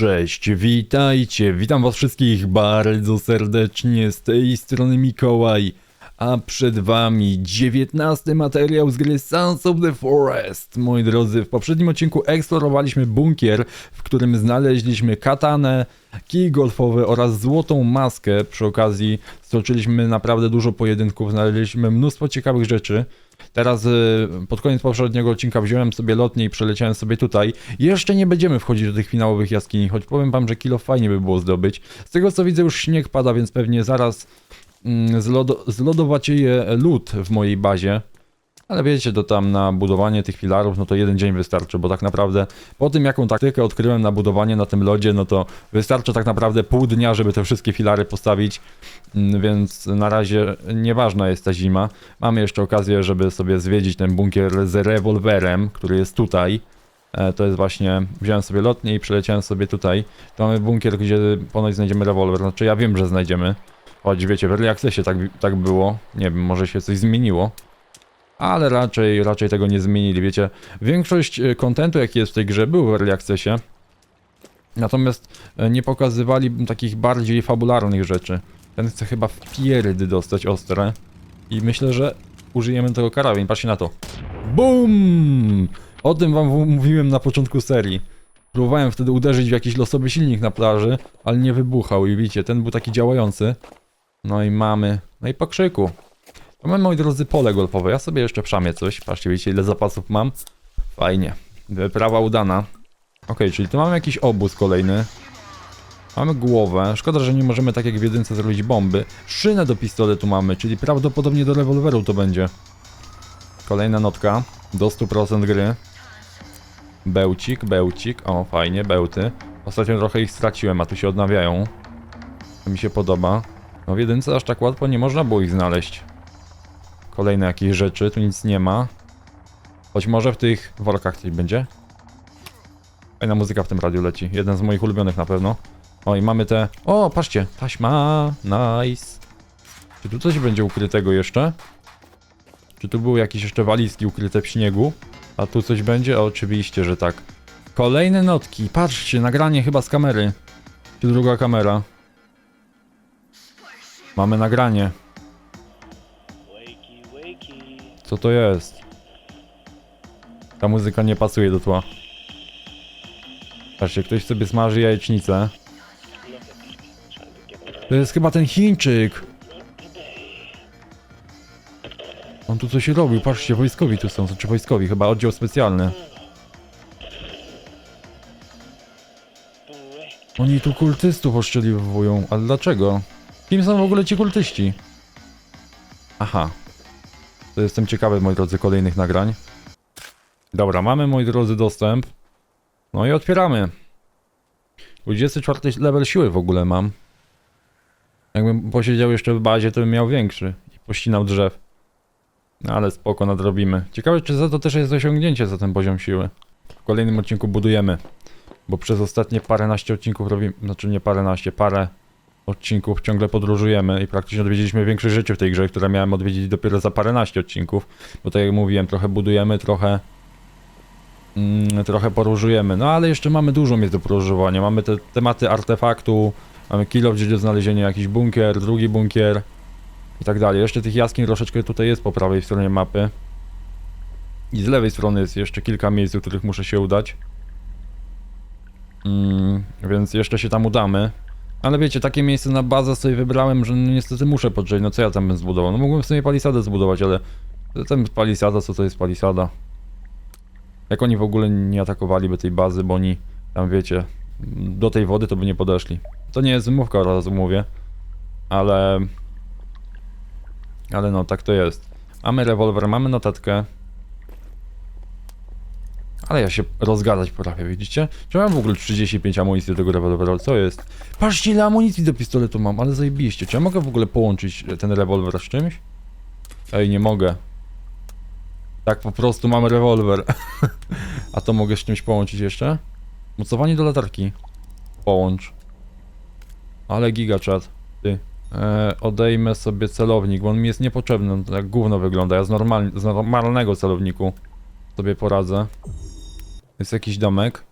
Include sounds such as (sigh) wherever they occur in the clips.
Cześć, witajcie, witam was wszystkich bardzo serdecznie, z tej strony Mikołaj, a przed wami 19 materiał z gry Sons of the Forest. Moi drodzy, w poprzednim odcinku eksplorowaliśmy bunkier, w którym znaleźliśmy katanę, kij golfowy oraz złotą maskę. Przy okazji stoczyliśmy naprawdę dużo pojedynków, znaleźliśmy mnóstwo ciekawych rzeczy. Teraz y, pod koniec poprzedniego odcinka wziąłem sobie lotnię i przeleciałem sobie tutaj. Jeszcze nie będziemy wchodzić do tych finałowych jaskini, choć powiem wam, że kilo fajnie by było zdobyć. Z tego co widzę już śnieg pada, więc pewnie zaraz zlodo, zlodowacieje lód w mojej bazie. Ale wiecie, to tam na budowanie tych filarów, no to jeden dzień wystarczy, bo tak naprawdę po tym jaką taktykę odkryłem na budowanie na tym lodzie, no to wystarczy tak naprawdę pół dnia, żeby te wszystkie filary postawić, Mm, więc na razie nieważna jest ta zima. Mamy jeszcze okazję, żeby sobie zwiedzić ten bunkier z rewolwerem, który jest tutaj. E, To jest właśnie, wziąłem sobie lotnię i przeleciałem sobie tutaj. To mamy bunkier, gdzie ponoć znajdziemy rewolwer. Znaczy ja wiem, że znajdziemy. Choć wiecie, w Early Accessie tak, tak było. Nie wiem, może się coś zmieniło. Ale raczej, raczej tego nie zmienili, wiecie. Większość e, kontentu, jaki jest w tej grze, był w Early Accessie. Natomiast e, nie pokazywali takich bardziej fabularnych rzeczy. Ten chce chyba w pierdy dostać ostre. I myślę, że użyjemy tego karabin. Patrzcie na to. BUM! O tym wam mówiłem na początku serii. Próbowałem wtedy uderzyć w jakiś losowy silnik na plaży, ale nie wybuchał i widzicie, ten był taki działający. No i mamy... No i po krzyku. Mamy, moi drodzy, pole golfowe. Ja sobie jeszcze przamię coś. Patrzcie, widzicie, ile zapasów mam. Fajnie. Wyprawa udana. Okej, czyli tu mamy jakiś obóz kolejny. Mamy głowę. Szkoda, że nie możemy tak jak w jedynce zrobić bomby. Szynę do pistoletu mamy, czyli prawdopodobnie do rewolweru to będzie. Kolejna notka. Do 100% gry. Bełcik, bełcik. O, fajnie, bełty. Ostatnio trochę ich straciłem, a tu się odnawiają. To mi się podoba. No w jedynce aż tak łatwo nie można było ich znaleźć. Kolejne jakieś rzeczy, tu nic nie ma. Choć może w tych workach coś będzie. Fajna muzyka w tym radiu leci. Jeden z moich ulubionych na pewno. O i mamy te... O, patrzcie, taśma, nice. Czy tu coś będzie ukrytego jeszcze? Czy tu były jakieś jeszcze walizki ukryte w śniegu? A tu coś będzie? O, oczywiście, że tak. Kolejne notki, patrzcie, nagranie chyba z kamery. Czy druga kamera? Mamy nagranie. Co to jest? Ta muzyka nie pasuje do tła. Patrzcie, ktoś sobie smaży jajecznicę. To jest chyba ten Chińczyk. On tu coś robił, patrzcie, wojskowi tu są, czy wojskowi, chyba oddział specjalny. Oni tu kultystów oszczeliwują, ale dlaczego? Kim są w ogóle ci kultyści? Aha. To jestem ciekawy, moi drodzy, kolejnych nagrań. Dobra, mamy, moi drodzy, dostęp. No i otwieramy. 24 level siły w ogóle mam. Jakbym posiedział jeszcze w bazie, to bym miał większy. I pościnał drzew. No ale spoko, nadrobimy. Ciekawe, czy za to też jest osiągnięcie za ten poziom siły. W kolejnym odcinku budujemy. Bo przez ostatnie paręnaście odcinków robimy, znaczy nie paręnaście, parę odcinków ciągle podróżujemy i praktycznie odwiedziliśmy większość rzeczy w tej grze, które miałem odwiedzić dopiero za paręnaście odcinków. Bo tak jak mówiłem, trochę budujemy, trochę mm, trochę podróżujemy. No ale jeszcze mamy dużo miejsc do podróżowania. Mamy te tematy artefaktu, mamy kilo, gdzie do znalezienia jakiś bunkier, drugi bunkier i tak dalej. Jeszcze tych jaskiń troszeczkę tutaj jest po prawej stronie mapy. I z lewej strony jest jeszcze kilka miejsc, do których muszę się udać. Mm, więc jeszcze się tam udamy. Ale wiecie, takie miejsce na bazę sobie wybrałem, że no niestety muszę podrzeć. No co ja tam bym zbudował? No mógłbym w sumie palisadę zbudować, ale ten palisada, co to jest palisada? Jak oni w ogóle nie atakowaliby tej bazy, bo oni tam wiecie, do tej wody to by nie podeszli. To nie jest wymówka, od razu mówię, ale. Ale no, tak to jest. Mamy rewolwer, mamy notatkę. Ale ja się rozgadać potrafię, widzicie? Czy mam w ogóle 35 amunicji do tego rewolweru? Co jest? Patrzcie ile amunicji do pistoletu mam, ale zajebiście. Czy ja mogę w ogóle połączyć ten rewolwer z czymś? Ej, nie mogę. Tak po prostu mam rewolwer. (laughs) A to mogę z czymś połączyć jeszcze? Mocowanie do latarki. Połącz. Ale gigachat. Ty. E, odejmę sobie celownik, bo on mi jest niepotrzebny. Jak gówno wygląda. Ja z, normal, z normalnego celowniku sobie poradzę. Jest jakiś domek.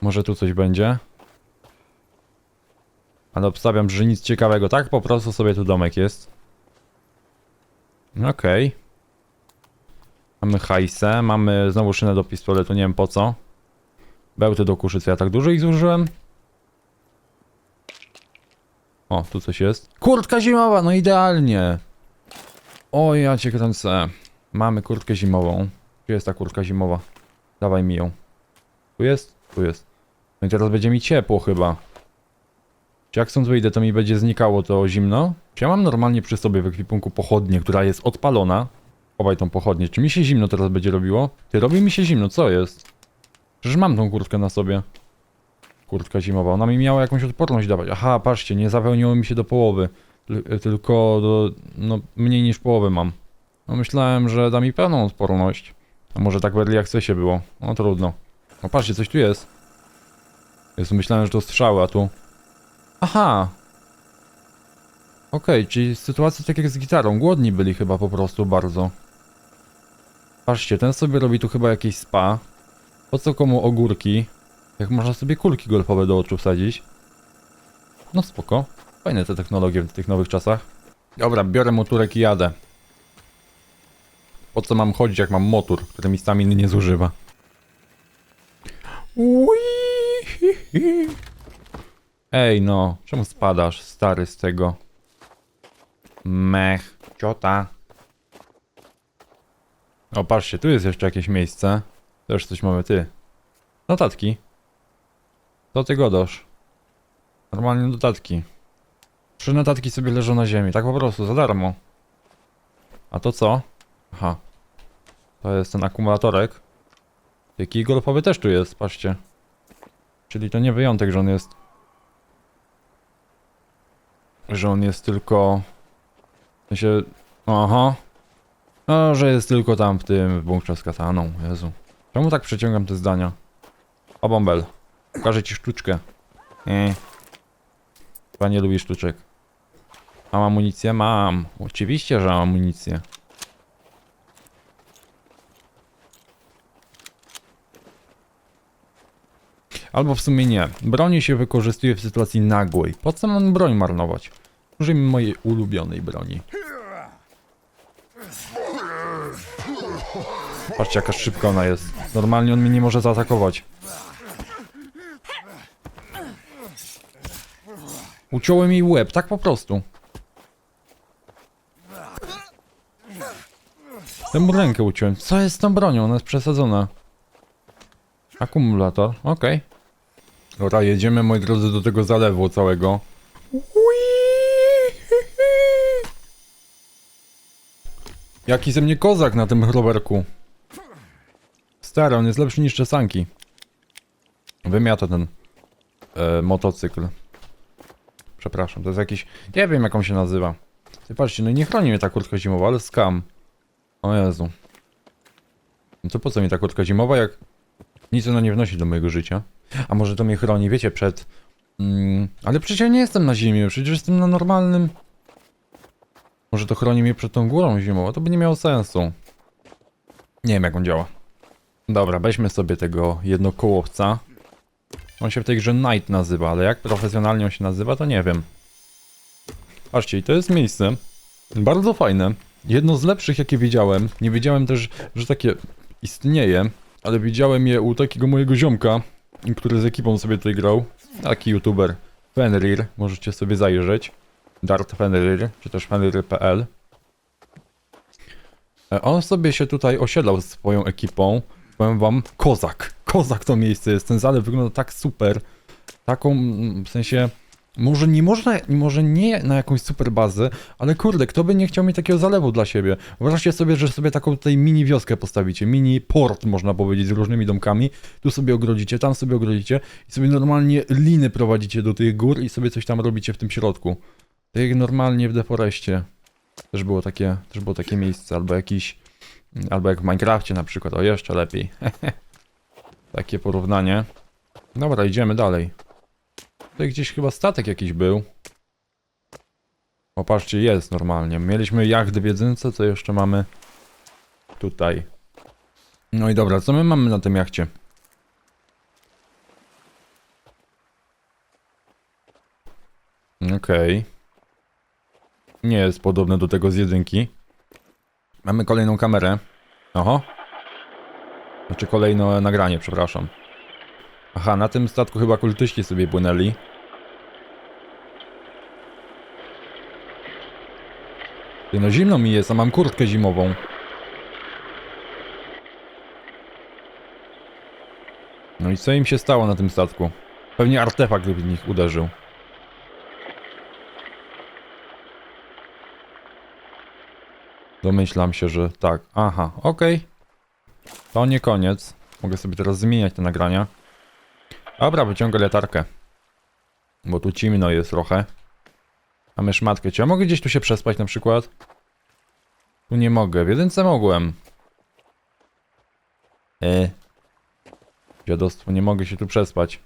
Może tu coś będzie. Ale obstawiam, że nic ciekawego, tak? Po prostu sobie tu domek jest. Okej. Mamy hajsę, mamy znowu szynę do pistoletu, nie wiem po co. Bełty do kuszy, co ja tak dużo ich zużyłem? O, tu coś jest. Kurtka zimowa, no idealnie. O, ja cię kręcę. Mamy kurtkę zimową. Gdzie jest ta kurtka zimowa? Dawaj mi ją. Tu jest? Tu jest. No i teraz będzie mi ciepło chyba. Czy jak stąd wyjdę, to mi będzie znikało to zimno? Czy ja mam normalnie przy sobie w ekwipunku pochodnię, która jest odpalona? Chowaj tą pochodnię. Czy mi się zimno teraz będzie robiło? Ty, robi mi się zimno, co jest? Przecież mam tą kurtkę na sobie. Kurtka zimowa. Ona mi miała jakąś odporność dawać. Aha, patrzcie, nie zapełniło mi się do połowy. Tyl- Tylko do... no mniej niż połowy mam. No myślałem, że da mi pełną odporność. A może tak w early accessie było. No trudno. No patrzcie, coś tu jest. Jezu, myślałem, że to strzały, a tu... Aha! Okej, czyli sytuacja tak jak z gitarą. Głodni byli chyba po prostu bardzo. Patrzcie, ten sobie robi tu chyba jakieś spa. Po co komu ogórki? Jak można sobie kulki golfowe do oczu wsadzić? No spoko. Fajne te technologie w tych nowych czasach. Dobra, biorę moturek i jadę. Po co mam chodzić, jak mam motor, który mi staminy nie zużywa? Ui. Ej no, czemu spadasz, stary, z tego? Mech, ciota. O, patrzcie, tu jest jeszcze jakieś miejsce. Też coś mamy, ty. Notatki. Co ty godasz? Normalnie notatki. Trzy notatki sobie leżą na ziemi, tak po prostu, za darmo. A to co? Aha. To jest ten akumulatorek. Jaki golfowy też tu jest, patrzcie. Czyli to nie wyjątek, że on jest... Że on jest tylko... W sensie... Aha. No, że jest tylko tam w tym w bunkrze z kataną, Jezu. Czemu tak przeciągam te zdania? O, bąbel. Pokażę ci sztuczkę. Nie. Chyba nie lubi sztuczek. Mam amunicję? Mam. Oczywiście, że mam amunicję. Albo w sumie nie. Broni się wykorzystuje w sytuacji nagłej. Po co mam broń marnować? Użyjmy mojej ulubionej broni. Patrzcie jaka szybka ona jest. Normalnie on mnie nie może zaatakować. Uciąłem jej łeb, tak po prostu. Temu rękę uciąłem. Co jest z tą bronią? Ona jest przesadzona. Akumulator, okej. Dobra, jedziemy moi drodzy do tego zalewu całego. Jaki ze mnie kozak na tym rowerku. Stary, on jest lepszy niż czesanki. Wymiata ten e, motocykl. Przepraszam, to jest jakiś... Nie wiem jak on się nazywa. Ty patrzcie, no nie chroni mnie ta kurtka zimowa, ale skam. O Jezu. No to po co mi ta kurtka zimowa, jak nic ona nie wnosi do mojego życia? A może to mnie chroni, wiecie, przed... Mm, ale przecież ja nie jestem na zimie, przecież jestem na normalnym... Może to chroni mnie przed tą górą zimową, to by nie miało sensu. Nie wiem jak on działa. Dobra, weźmy sobie tego jednokołowca. On się w tej grze Knight nazywa, ale jak profesjonalnie on się nazywa, to nie wiem. Patrzcie, i to jest miejsce bardzo fajne. Jedno z lepszych, jakie widziałem. Nie wiedziałem też, że takie istnieje, ale widziałem je u takiego mojego ziomka, który z ekipą sobie tutaj grał. Taki youtuber Fenrir, możecie sobie zajrzeć. Dart Fenrir, czy też fenrir.pl. E, On sobie się tutaj osiedlał ze swoją ekipą. Powiem wam, kozak. Kozak to miejsce jest. Ten zalew wygląda tak super. Taką, mm, w sensie, może nie można, może nie na jakąś super bazę, ale kurde, kto by nie chciał mieć takiego zalewu dla siebie? Wyobraźcie sobie, że sobie taką tutaj mini wioskę postawicie, mini port można powiedzieć z różnymi domkami. Tu sobie ogrodzicie, tam sobie ogrodzicie i sobie normalnie liny prowadzicie do tych gór i sobie coś tam robicie w tym środku. Tak jak normalnie w Deforestie. Też było takie, też było takie miejsce, albo jakiś, albo jak w Minecrafcie na przykład, o jeszcze lepiej. (laughs) takie porównanie. Dobra, idziemy dalej. Tutaj gdzieś chyba statek jakiś był. O, patrzcie, jest normalnie. Mieliśmy jacht w Jedynce, co jeszcze mamy tutaj. No i dobra, co my mamy na tym jachcie? Okej. Nie jest podobne do tego z jedynki. Mamy kolejną kamerę. Oho. Znaczy kolejne nagranie, przepraszam. Aha, na tym statku chyba kultyści sobie płynęli. No zimno mi jest, a mam kurtkę zimową. No i co im się stało na tym statku? Pewnie artefakt w nich uderzył. Domyślam się, że tak. Aha, okej. To nie koniec. Mogę sobie teraz zmieniać te nagrania. Dobra, wyciągę latarkę. Bo tu cimno jest trochę. Mamy szmatkę. Czy ja mogę gdzieś tu się przespać na przykład? Tu nie mogę. W jedynce mogłem. E. Dziadostwo, nie mogę się tu przespać.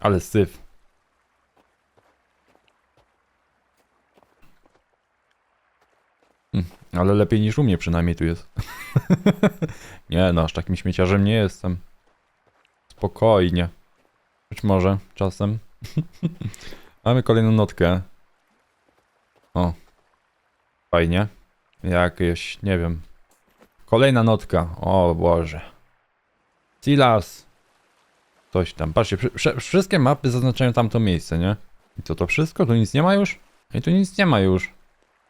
Ale syf. Hm, ale lepiej niż u mnie przynajmniej tu jest. (laughs) nie no, aż takim śmieciarzem nie jestem. Spokojnie. Być może, czasem. (laughs) Mamy kolejną notkę. O. Fajnie. Jakieś, nie wiem. Kolejna notka. O Boże. Silas. Coś tam. Patrzcie, wszy- wszy- wszystkie mapy zaznaczają tamto miejsce, nie? I co to wszystko? Tu nic nie ma już? I tu nic nie ma już.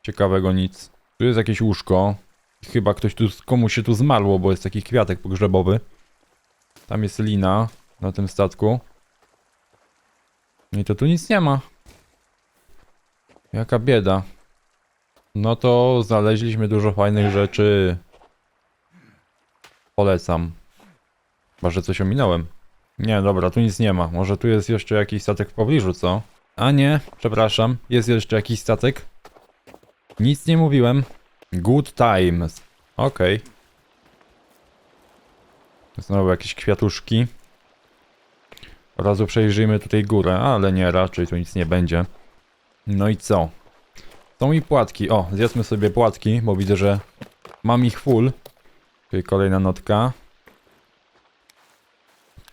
Ciekawego nic. Tu jest jakieś łóżko. Chyba ktoś tu, komuś się tu zmarło, bo jest taki kwiatek pogrzebowy. Tam jest lina na tym statku. I to tu nic nie ma. Jaka bieda. No to znaleźliśmy dużo fajnych rzeczy. Polecam. Chyba, że coś ominąłem. Nie, dobra, tu nic nie ma. Może tu jest jeszcze jakiś statek w pobliżu, co? A nie, przepraszam. Jest jeszcze jakiś statek. Nic nie mówiłem. Good times. Okej. Znowu jakieś kwiatuszki. Od razu przejrzyjmy tutaj górę, ale nie, raczej tu nic nie będzie. No i co? Są i płatki. O, zjedzmy sobie płatki, bo widzę, że mam ich full. Tutaj kolejna notka.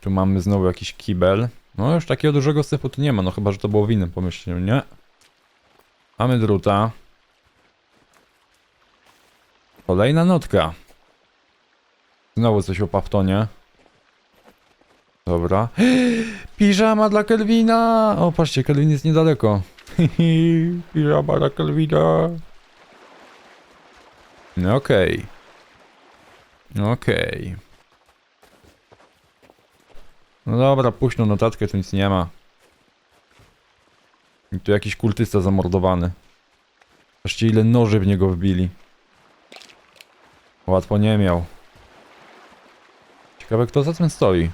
Tu mamy znowu jakiś kibel. No już takiego dużego syfu tu nie ma, no chyba, że to było w innym nie? Mamy druta. Kolejna notka. Znowu coś o paftonie. Dobra. (gasps) Piżama dla Kelvina! O, patrzcie, Kelvin jest niedaleko. (laughs) Piżama dla Kelvina. No okej. Okej. No dobra, puść tą notatkę, tu nic nie ma. I tu jakiś kultysta zamordowany. Patrzcie ile noży w niego wbili. Łatwo nie miał. Ciekawe kto za tym stoi.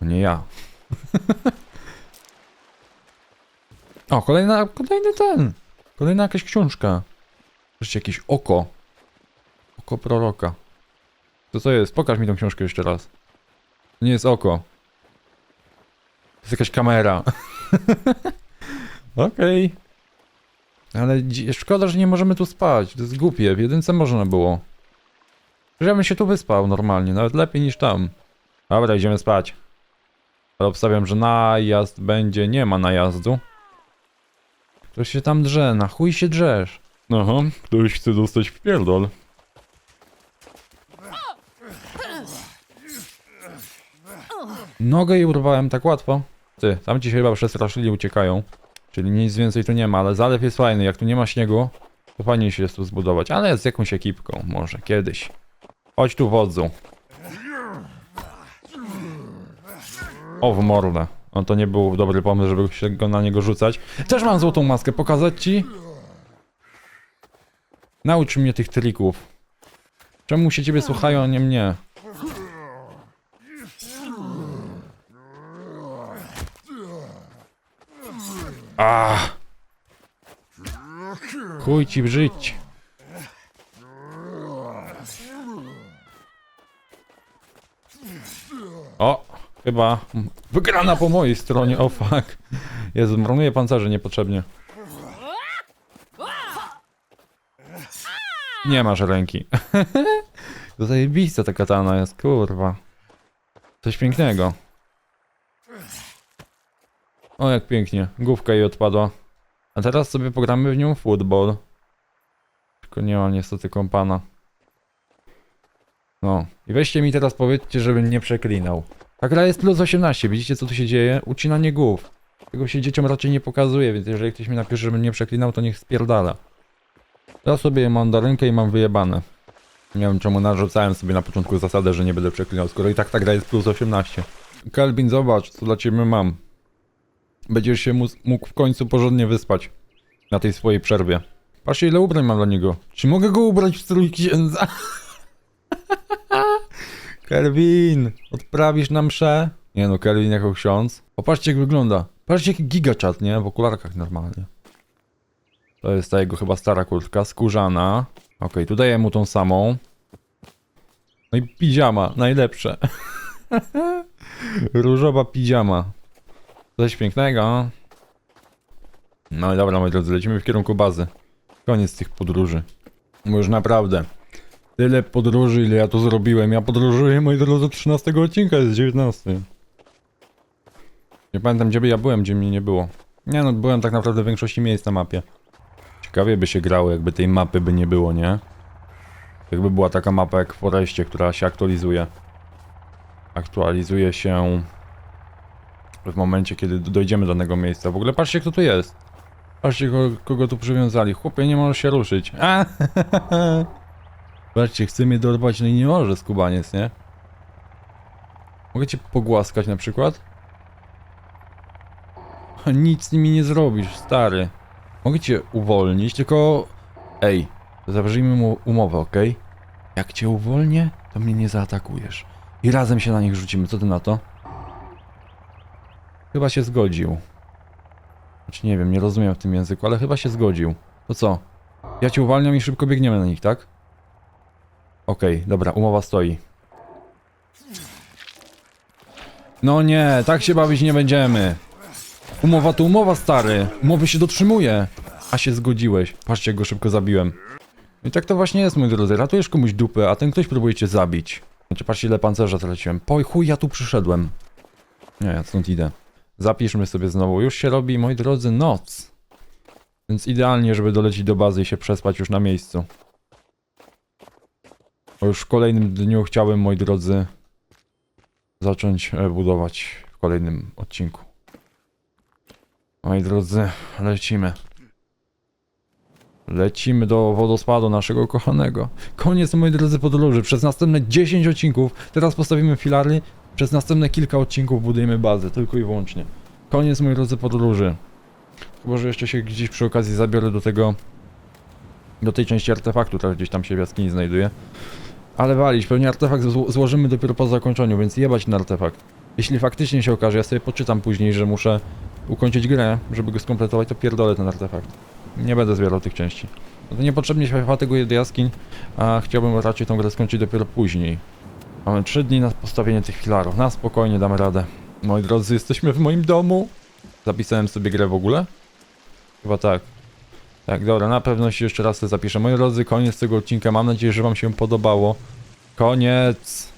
To nie ja. o, kolejna, kolejny ten. Kolejna jakaś książka. Wreszcie jakieś oko. Oko proroka. To co jest? Pokaż mi tą książkę jeszcze raz. To nie jest oko. To jest jakaś kamera. (laughs) Okej. Ale dzi- szkoda, że nie możemy tu spać. To jest głupie. W jedynce można było. Że ja bym się tu wyspał normalnie. Nawet lepiej niż tam. Dobra, idziemy spać. Ale obstawiam, że najazd będzie. Nie ma najazdu. Ktoś się tam drze. Na chuj się drzesz. Aha, ktoś chce dostać w pierdol. Nogę jej urwałem tak łatwo. Ty, tam ci się chyba przestraszyli i uciekają. Czyli nic więcej tu nie ma, ale zalew jest fajny. Jak tu nie ma śniegu, to fajnie się jest tu zbudować. Ale z jakąś ekipką, może kiedyś. Chodź tu wodzu. O, w mordę. No to nie był dobry pomysł, żeby się go na niego rzucać. Też mam złotą maskę, pokazać ci? Naucz mnie tych trików. Czemu się ciebie słuchają, a nie mnie? Ah. Chuj ci żyć. O, chyba wygrana po mojej stronie, o fuck. Jezu, marnuję pancerze niepotrzebnie. Nie masz ręki. (laughs) To zajebista ta katana jest, kurwa. Coś pięknego. O, jak pięknie. Główka jej odpadła. A teraz sobie pogramy w nią football. Tylko nie ma niestety kompana. No. I weźcie mi teraz powiedzcie, żebym nie przeklinał. Ta gra jest plus 18, widzicie co tu się dzieje? Ucinanie głów. Tego się dzieciom raczej nie pokazuje, więc jeżeli ktoś mi napisze, żebym nie przeklinał, to niech spierdala. Ja sobie mam mandarynkę i mam wyjebane. Nie wiem czemu narzucałem sobie na początku zasadę, że nie będę przeklinał, skoro i tak ta gra jest plus 18. Kelvin, zobacz, co dla ciebie mam. Będziesz się mógł w końcu porządnie wyspać. Na tej swojej przerwie. Patrzcie ile ubrań mam dla niego. Czy mogę go ubrać w strój księdza? (laughs) Kelvin, odprawisz nam mszę? Nie no, Kelvin jako ksiądz. Popatrzcie jak wygląda. Patrzcie jaki gigaczat, nie? W okularkach normalnie. To jest ta jego chyba stara kurtka, skórzana. Okej, tu daję mu tą samą. No i piżama, najlepsze. (laughs) Różowa piżama. Coś pięknego. No i dobra, moi drodzy, lecimy w kierunku bazy. Koniec tych podróży. Bo już naprawdę. Tyle podróży, ile ja tu zrobiłem. Ja podróżuję, moi drodzy, od 13 odcinka, jest 19. Nie pamiętam, gdzie by ja byłem, gdzie mnie nie było. Nie no, byłem tak naprawdę w większości miejsc na mapie. Ciekawie by się grało, jakby tej mapy by nie było, nie? Jakby była taka mapa jak w Foreście, która się aktualizuje. Aktualizuje się w momencie, kiedy dojdziemy do danego miejsca. W ogóle patrzcie, kto tu jest. Patrzcie, kogo, kogo tu przywiązali. Chłopie, nie możesz się ruszyć. A! (laughs) Patrzcie, chce mnie dorwać, no i nie może skubaniec, nie? Mogę cię pogłaskać na przykład? Nic z nimi nie zrobisz, stary. Mogę cię uwolnić, tylko... Ej, zawrzyjmy mu umowę, okej? Jak cię uwolnię, to mnie nie zaatakujesz. I razem się na nich rzucimy, co ty na to? Chyba się zgodził. Znaczy nie wiem, nie rozumiem w tym języku, ale chyba się zgodził. To co? Ja cię uwalniam i szybko biegniemy na nich, tak? Okej, dobra, umowa stoi. No nie, tak się bawić nie będziemy. Umowa to umowa, stary. Umowy się dotrzymuje. A się zgodziłeś. Patrzcie, jak go szybko zabiłem. I tak to właśnie jest, mój drodzy. Ratujesz komuś dupę, a ten ktoś próbuje cię zabić. Znaczy, patrzcie, ile pancerza traciłem. Po chuj, ja tu przyszedłem. Nie, ja stąd idę. Zapiszmy sobie znowu. Już się robi, moi drodzy, noc. Więc idealnie, żeby dolecieć do bazy i się przespać już na miejscu. Bo już w kolejnym dniu chciałem, moi drodzy, zacząć e, budować w kolejnym odcinku. Moi drodzy, lecimy. Lecimy do wodospadu naszego kochanego. Koniec, moi drodzy, podróży. Przez następne 10 odcinków, teraz postawimy filary, przez następne kilka odcinków budujemy bazę, tylko i wyłącznie. Koniec, moi drodzy, podróży. Chyba, że jeszcze się gdzieś przy okazji zabiorę do tego, do tej części artefaktu, która gdzieś tam się w jaskini znajduje. Ale walić, pewnie artefakt zło złożymy dopiero po zakończeniu, więc jebać ten artefakt. Jeśli faktycznie się okaże, ja sobie poczytam później, że muszę ukończyć grę, żeby go skompletować, to pierdolę ten artefakt. Nie będę zbierał tych części. No to niepotrzebnie się fatyguję do jaskiń, a chciałbym raczej tą grę skończyć dopiero później. Mamy 3 dni na postawienie tych filarów. Na spokojnie damy radę. Moi drodzy, jesteśmy w moim domu. Zapisałem sobie grę w ogóle? Chyba tak. Tak, dobra, na pewno się jeszcze raz to zapiszę. Moi drodzy, koniec tego odcinka. Mam nadzieję, że wam się podobało. Koniec!